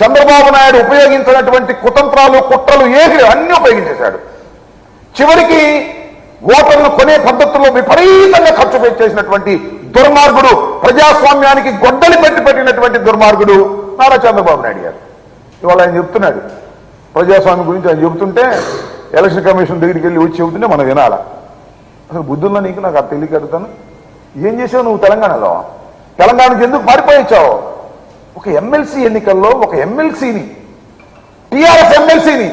చంద్రబాబు నాయుడు ఉపయోగించినటువంటి కుతంత్రాలు కుట్రలు ఏది అన్ని ఉపయోగించేశాడు. చివరికి ఓటర్లు కొనే పద్ధతుల్లో విపరీతంగా ఖర్చు పెట్టేసినటువంటి దుర్మార్గుడు ప్రజాస్వామ్యానికి గొడ్డలి పెట్టి పెట్టినటువంటి దుర్మార్గుడు నారా చంద్రబాబు నాయుడు గారు. ఇవాళ ఆయన చెప్తున్నాడు. ప్రజాస్వామ్యం గురించి ఆయన చెబుతుంటే ఎలక్షన్ కమిషన్ దగ్గరికి వెళ్ళి వచ్చి చెబుతుంటే మనం వినాల? అసలు బుద్ధుల్లో నీకు నాకు అది తెలియక ఏం చేసావు నువ్వు తెలంగాణలో? తెలంగాణకి ఎందుకు పారిపోయించావు ఒక ఎమ్మెల్సీ ఎన్నికల్లో ఒక ఎమ్మెల్సీని టీఆర్ఎస్ ఎమ్మెల్సీని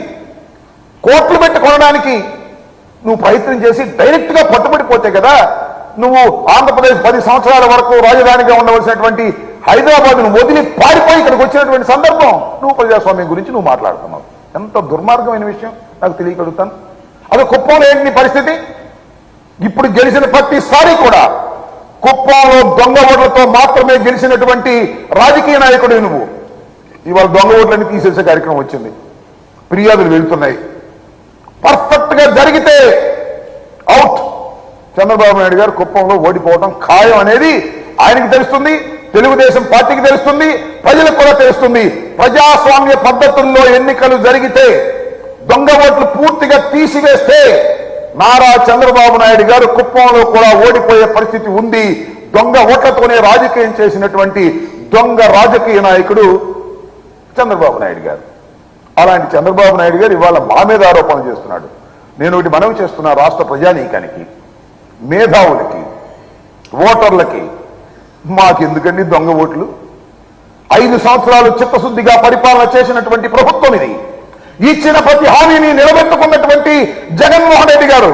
కోట్లు పెట్టి కొనడానికి నువ్వు ప్రయత్నం చేసి డైరెక్ట్గా పట్టుబడిపోతే కదా నువ్వు ఆంధ్రప్రదేశ్ పది సంవత్సరాల వరకు రాజధానిగా ఉండవలసినటువంటి హైదరాబాద్ను వదిలి పారిపోయి ఇక్కడికి వచ్చినటువంటి సందర్భం నువ్వు ప్రజాస్వామ్యం గురించి నువ్వు మాట్లాడుతున్నావు. ఎంత దుర్మార్గమైన విషయం నాకు తెలియగలుగుతాను. అది కుప్పం లేని పరిస్థితి? ఇప్పుడు గెలిచిన ప్రతిసారి కూడా కుప్పంలో దొంగ ఓట్లతో మాత్రమే గెలిచినటువంటి రాజకీయ నాయకుడు నువ్వు. ఇవాళ దొంగ ఓట్లని తీసేసే కార్యక్రమం వచ్చింది. ఫిర్యాదులు వెళ్తున్నాయి. పర్ఫెక్ట్గా జరిగితే అవుట్. చంద్రబాబు నాయుడు గారు కుప్పంలో ఓడిపోవడం ఖాయం అనేది ఆయనకి తెలుస్తుంది తెలుగుదేశం పార్టీకి తెలుస్తుంది ప్రజలకు కూడా తెలుస్తుంది. ప్రజాస్వామ్య పద్ధతుల్లో ఎన్నికలు జరిగితే దొంగ ఓట్లు పూర్తిగా తీసివేస్తే నారా చంద్రబాబు నాయుడు గారు కుప్పంలో కూడా ఓడిపోయే పరిస్థితి ఉంది. దొంగ ఓట్లతోనే రాజకీయం చేసినటువంటి దొంగ రాజకీయ నాయకుడు చంద్రబాబు నాయుడు గారు. అలాంటి చంద్రబాబు నాయుడు గారు ఇవాళ మా మీద ఆరోపణలు చేస్తున్నాడు. నేను ఒకటి మనవి చేస్తున్నా రాష్ట్ర ప్రజానీకానికి మేధావులకి ఓటర్లకి. మాకెందుకండి దొంగ ఓట్లు? ఐదు సంవత్సరాలు చిత్తశుద్ధిగా పరిపాలన చేసినటువంటి ప్రభుత్వం ఇది. ఇచ్చిన ప్రతి హామీని నిలబెట్టుకున్నటువంటి జగన్మోహన్ రెడ్డి గారు.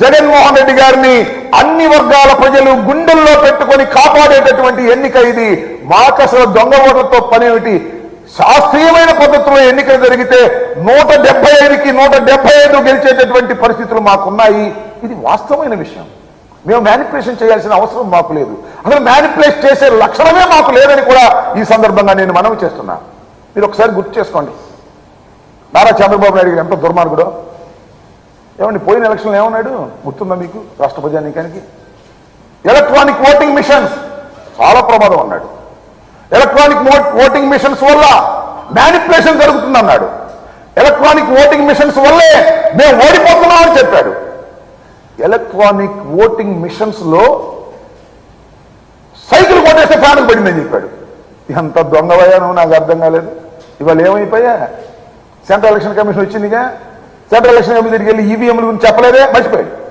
జగన్మోహన్ రెడ్డి గారిని అన్ని వర్గాల ప్రజలు గుండెల్లో పెట్టుకొని కాపాడేటటువంటి ఎన్నిక ఇది. మాకు దొంగ ఓట్లతో పనేమిటి? శాస్త్రీయమైన పద్ధతిలో ఎన్నికలు జరిగితే నూట డెబ్బై ఐదుకి నూట డెబ్బై ఐదు గెలిచేటటువంటి పరిస్థితులు మాకున్నాయి. ఇది వాస్తవమైన విషయం. మేము మ్యానిపులేషన్ చేయాల్సిన అవసరం మాకు లేదు. అసలు మ్యానిపులేట్ చేసే లక్షణమే మాకు లేదని కూడా ఈ సందర్భంగా నేను మనవి చేస్తున్నా. మీరు ఒకసారి గుర్తు చేసుకోండి. నారా చంద్రబాబు నాయుడు గారు ఎంత దుర్మార్గుడో. ఏమండి పోయిన ఎలక్షన్లో ఏమన్నాడు? గుర్తుందా మీకు? రాష్ట్ర ప్రజానీకానికి ఎలక్ట్రానిక్ ఓటింగ్ మిషన్స్. చాలా ప్రమాదం అన్నాడు. ఎలక్ట్రానిక్ ఓటింగ్ మిషన్స్ వల్ల మ్యానిపులేషన్ జరుగుతుంది అన్నాడు ఎలక్ట్రానిక్ ఓటింగ్ మిషన్స్ వల్లే మేము ఓడిపోతున్నాం అని చెప్పాడు. ఎలక్ట్రానిక్ ఓటింగ్ మిషన్స్లో సైకిల్ కొట్టేస్తే ఫ్యాన్ పడిందని చెప్పాడు. ఎంత దొంగవయ్యానో నాకు అర్థం కాలేదు. ఇవాళ ఏమైపోయా? సెంట్రల్ ఎలక్షన్ కమిషన్ వచ్చిందిగా. సెంట్రల్ ఎలక్షన్ కమిషన్ దగ్గరికి వెళ్ళి ఈవీఎంల గురించి చెప్పలేదే మర్చిపోయాడు.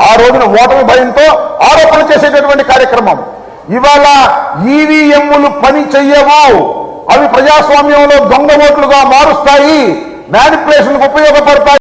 ఆ రోజున ఓటమి భయంతో ఆరోపణ చేసేటటువంటి కార్యక్రమం. ఇవాళ ఈవీఎంలు పని చెయ్యవు. అవి ప్రజాస్వామ్యంలో దొంగ ఓట్లుగా మారుస్తాయి. మ్యానిపులేషన్కు ఉపయోగపడతాయి.